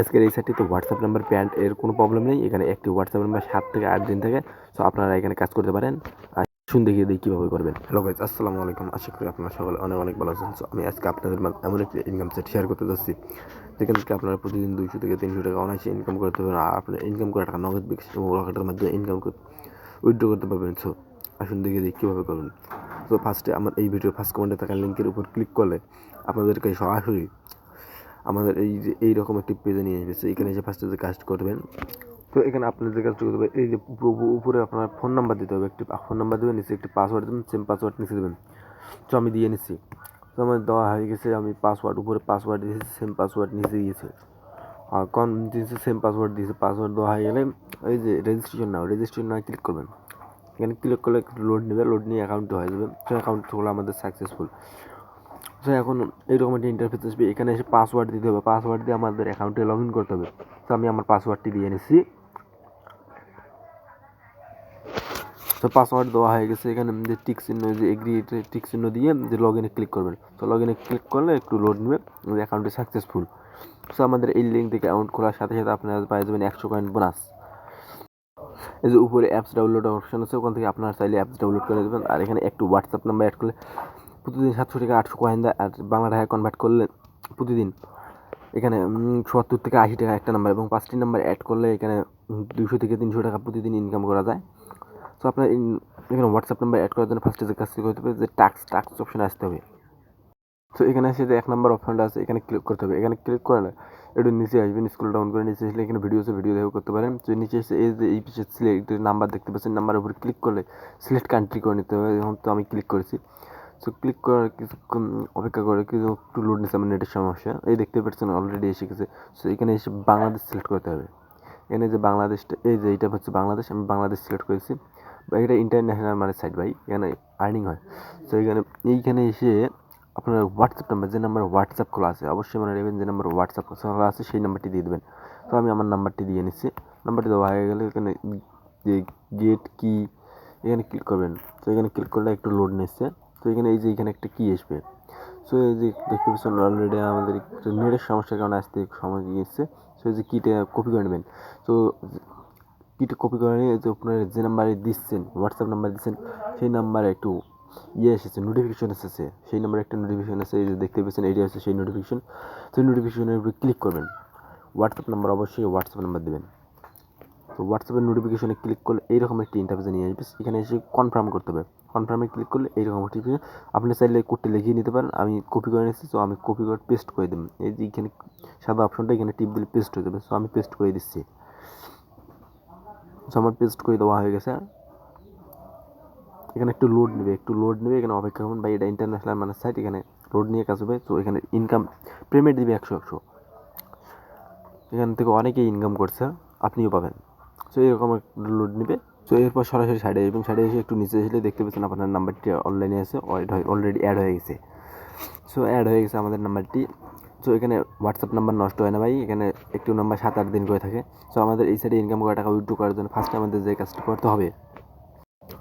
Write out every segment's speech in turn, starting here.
আজকের এই সাইটটিতে WhatsApp number pant এর কোনো প্রবলেম নেই। এখানে একটি হোয়াটসঅ্যাপ নাম্বার সাত থেকে আট দিন থাকে। সো আপনারা এখানে কাজ করতে পারেন। আর শুন দেখিয়ে দিই কীভাবে করবেন। হ্যালো গাইজ আসসালামু আলাইকুম। আশা করি আপনারা সকলে অনেক অনেক ভালো আছেন। সো আমি আজকে আপনাদের মাঝে এমন একটি ইনকাম সেট শেয়ার করতে যাচ্ছি, যেখান থেকে আপনারা প্রতিদিন দুইশো থেকে তিনশো টাকা অনায়াসে ইনকাম করতে পারবেন। আর আপনার ইনকাম করা টাকা নগদ বিকাশ এবং রকেটের মাধ্যমে ইনকাম উইথড্র করতে পারবেন। সো আসুন দেখিয়ে দিই কীভাবে করবেন। তো ফার্স্টে আমার এই ভিডিওর ফার্স্ট কমেন্টে থাকা লিঙ্কের উপর ক্লিক করলে আপনাদেরকে সরাসরি আমাদের এই যে এইরকম একটি পেজে নিয়ে So, এখানে এসে ফার্স্টে যে কাজ করবেন তো এখানে আপনাদের কাজটা করতে হবে এই যে উপ- উপরে আপনার ফোন নাম্বার দিতে হবে একটি ফোন নাম্বার দেবেন নিচে একটি পাসওয়ার্ড দেবেন সেম পাসওয়ার্ড নিচে দেবেন। তো আমি দিয়ে নিচ্ছি। তো আমার দেওয়া হয়ে গেছে আমি পাসওয়ার্ড উপরে পাসওয়ার্ড দিয়েছি সেম পাসওয়ার্ড নিচে দিয়েছি আর কন দিয়েছে সেম পাসওয়ার্ড দিয়েছে পাসওয়ার্ড দেওয়া হয়ে গেলে এই যে রেজিস্ট্রেশন নাও রেজিস্ট্রেশন না ক্লিক করবেন। এখানে ক্লিক করলে লোড নেবে লোড নিয়ে অ্যাকাউন্টে হয়ে যাবে। তো অ্যাকাউন্ট হলো আমাদের সাকসেসফুল তো এখন এইরকম একটা ইন্টারফেস আসবে, এখানে এসে পাসওয়ার্ড দিতে হবে। পাসওয়ার্ড দিয়ে আমাদের অ্যাকাউন্টে লগ ইন করতে হবে। তো আমি আমার পাসওয়ার্ডটি দিয়ে নিচ্ছি তো পাসওয়ার্ড দেওয়া হয়ে গেছে। এখানে যে টিক চিহ্ন, যে এগ্রি টিক চিহ্ন দিয়ে যে লগ ইনে ক্লিক করবেন। তো লগ ইনে ক্লিক করলে একটু লোড নেবে অ্যাকাউন্টে সাকসেসফুল সো আমাদের এই লিঙ্ক থেকে অ্যাকাউন্ট খোলার সাথে সাথে আপনারা পেয়ে যাবেন একশো কয়েন বোনাস এই যে উপরে অ্যাপস ডাউনলোড অপশন আছে, ওখান থেকে আপনারা চাইলে অ্যাপস ডাউনলোড করে দেবেন আর এখানে একটু হোয়াটসঅ্যাপ নাম্বার অ্যাড করলে প্রতিদিন সাতশো থেকে আটশো কয়েন দেয় আর বাংলা টাকায় কনভার্ট করলে প্রতিদিন এখানে সত্তর থেকে আশি টাকা একটা নাম্বার এবং পাঁচটি নাম্বার অ্যাড করলে এখানে দুশো থেকে তিনশো টাকা প্রতিদিন ইনকাম করা যায়। সো আপনার এখানে হোয়াটসঅ্যাপ নাম্বার অ্যাড করার জন্য ফার্স্টে যে কাজটি করতে হবে, যে টাক্স টাক্স অপশনে আসতে হবে। তো এখানে এসে যে এক নাম্বার অপশনটা আছে, এখানে ক্লিক করতে হবে। এখানে ক্লিক করলে একটু নিচে আসবেন স্কুল ডাউন করে নিচে আসলে এখানে ভিডিও আছে ভিডিও দেখেও করতে পারেন। তো নিচে এসে এই যে, এই পিছিয়ে সিলেক্ট নাম্বার দেখতে পাচ্ছেন নাম্বারের উপর ক্লিক করলে সিলেক্ট কান্ট্রি করে নিতে হবে। তো আমি ক্লিক করেছি। সো ক্লিক করার কিছুক্ষণ অপেক্ষা করে কিছু একটু লোড নিচ্ছে আমার নেটের সমস্যা। এই দেখতে পাচ্ছেন অলরেডি এসে গেছে। সো এখানে এসে বাংলাদেশ সিলেক্ট করতে হবে। এখানে যে বাংলাদেশটা, এই যে এইটা হচ্ছে বাংলাদেশ, আমি বাংলাদেশ সিলেক্ট করেছি। বা এটা ইন্টারন্যাশনাল মানে সাইট ভাই, এখানে আর্নিং হয়। সো এখানে, এইখানে এসে আপনার হোয়াটসঅ্যাপ নাম্বার যে নাম্বার হোয়াটসঅ্যাপ খোলা আছে, অবশ্যই মনে রাখবেন যে নাম্বার হোয়াটসঅ্যাপ খোলা আছে, সেই নাম্বারটি দিয়ে দেবেন। তো আমি আমার নাম্বারটি দিয়ে নিচ্ছি। নাম্বারটি দেওয়া হয়ে গেলে এখানে যে গেট কি এখানে ক্লিক করবেন। তো এখানে ক্লিক করলে একটু লোড নিচ্ছে। তো এখানে এই যে এখানে একটা কি আসবে? সো এই যে দেখতে পাচ্ছেন অলরেডি আমাদের নেটের সমস্যার কারণে আসতে সময় গিয়েছে সো এই যে কিটা কপি করে নেবেন। তো কিটা কপি করে নিয়ে যে আপনার যে নাম্বারে দিচ্ছেন হোয়াটসঅ্যাপ নাম্বার দিচ্ছেন, সেই নাম্বারে একটু ইয়ে এসেছে নোটিফিকেশন এসেছে। সেই নাম্বারে একটা নোটিফিকেশন এসেছে এই যে দেখতে পাচ্ছেন এইটা আছে সেই নোটিফিকেশন সেই নোটিফিকেশনের উপরে ক্লিক করবেন। হোয়াটসঅ্যাপ নাম্বার অবশ্যই হোয়াটসঅ্যাপ নাম্বার দেবেন। তো হোয়াটসঅ্যাপের নোটিফিকেশনে ক্লিক করলে এইরকম একটি ইন্টারফেসে নিয়ে আসবে। এখানে এসে কনফার্ম করতে হবে। কনফার্মে ক্লিক করলে এইরকম একটি আপনি চাইলে কোডটি লিখিয়ে নিতে পারেন। আমি কপি করে নিচ্ছি সো আমি কপি করে পেস্ট করে দেবেন এই যে এখানে সাদা অপশনটা এখানে টিপ দিলে পেস্ট হয়ে যাবে। সো আমি পেস্ট করে দিচ্ছি। সো আমার পেস্ট করে দেওয়া হয়ে গেছে। এখানে একটু লোড নেবে, একটু লোড নেবে, এখানে অপেক্ষা করুন বা এটা ইন্টারন্যাশনাল মানে সাইট এখানে লোড নিয়ে কাজ হবে। তো এখানে ইনকাম পেমেন্ট দিবে একশো একশো। এখান থেকে অনেকেই ইনকাম করছে, আপনিও পাবেন। সো এরকম লোড নেবে। সো এরপর সরাসরি সাইডে এবং সাইডে এসে একটু নিচে এসে দেখতে পাচ্ছেন আপনার নাম্বারটি অনলাইনে আছে অলরেডি অ্যাড হয়ে গেছে। সো অ্যাড হয়ে গেছে আমাদের নাম্বারটি সো এখানে হোয়াটসঅ্যাপ নাম্বার নষ্ট হয় না ভাই, এখানে একটু নাম্বার সাত আট দিন করে থাকে। সো আমাদের এই সাইডে ইনকাম করা টাকা উইথড্র করার জন্য ফার্স্টে আমাদের যে কাজটি করতে হবে,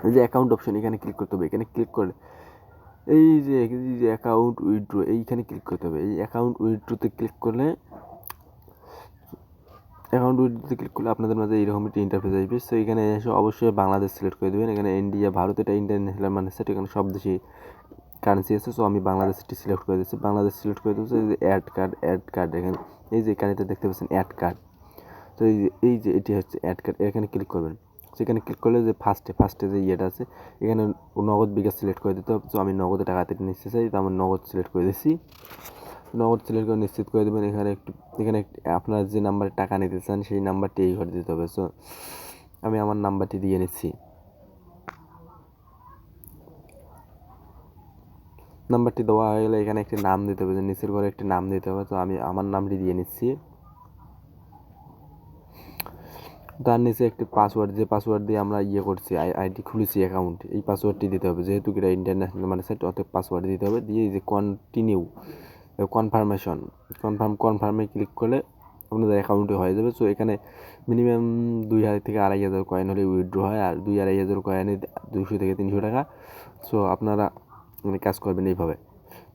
এই যে অ্যাকাউন্ট অপশন এখানে ক্লিক করতে হবে। এখানে ক্লিক করলে, এই যে অ্যাকাউন্ট উইথড্র এইখানে ক্লিক করতে হবে। এই অ্যাকাউন্ট উইথড্রোতে ক্লিক করলে অ্যাকাউন্ট উইথড্রোতে ক্লিক করলে আপনাদের মাঝে এইরকম একটি ইন্টারফেস আসবে। সো এখানে এসে অবশ্যই বাংলাদেশ সিলেক্ট করে দেবেন। এখানে ইন্ডিয়া ভারত, এটা ইন্টারন্যাশনাল মানে সেটা এখানে সব দেশে কারেন্সি আছে। সো আমি বাংলাদেশটি সিলেক্ট করে দিচ্ছি বাংলাদেশ সিলেক্ট করে দিচ্ছি এই যে অ্যাড কার্ড অ্যাড কার্ড এখানে, এই যে এখানে দেখতে পাচ্ছেন অ্যাড কার্ড তো এই যে এই যে এটি হচ্ছে অ্যাড কার্ড এখানে ক্লিক করবেন। সেখানে ক্লিক করলে যে ফার্স্টে ফার্স্টে যে ইয়েটা আছে, এখানে নগদ বিকাশ সিলেক্ট করে দিতে হবে। তো আমি নগদে টাকা থেকে নিতে চাই, তো আমার নগদ সিলেক্ট করে দিচ্ছি নগদ সিলেক্ট করে নিশ্চিত করে দেবেন, এখানে একটু, এখানে আপনার যে নাম্বারে টাকা নিতে চান, সেই নাম্বারটি এই ঘরে দিতে হবে। সো আমি আমার নাম্বারটি দিয়ে নিচ্ছি। নাম্বারটি দেওয়া হয়ে গেলে এখানে একটি নাম দিতে হবে, যে নিচের ঘরে একটি নাম দিতে হবে। তো আমি আমার নামটি দিয়ে নিচ্ছি। তার নিচে একটি পাসওয়ার্ড যে পাসওয়ার্ড দিয়ে আমরা ইয়ে করছি, আই, আইডি খুলেছি অ্যাকাউন্ট এই পাসওয়ার্ডটি দিতে হবে। যেহেতু এটা ইন্টারন্যাশনাল মানে সেট অতএব পাসওয়ার্ড দিতে হবে। দিয়ে যে কন্টিনিউ কনফার্মেশন কনফার্ম কনফার্মে ক্লিক করলে আপনাদের অ্যাকাউন্টে হয়ে যাবে। সো এখানে মিনিমাম দুই হাজার থেকে আড়াই হাজার কয়েন হলে উইথড্র হয়, আর দুই আড়াই হাজার কয়েনে দুশো থেকে তিনশো টাকা। সো আপনারা মানে কাজ করবেন এইভাবে।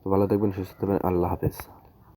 তো ভালো থাকবেন, সুস্থ থাকবেন, আল্লাহ হাফেজ।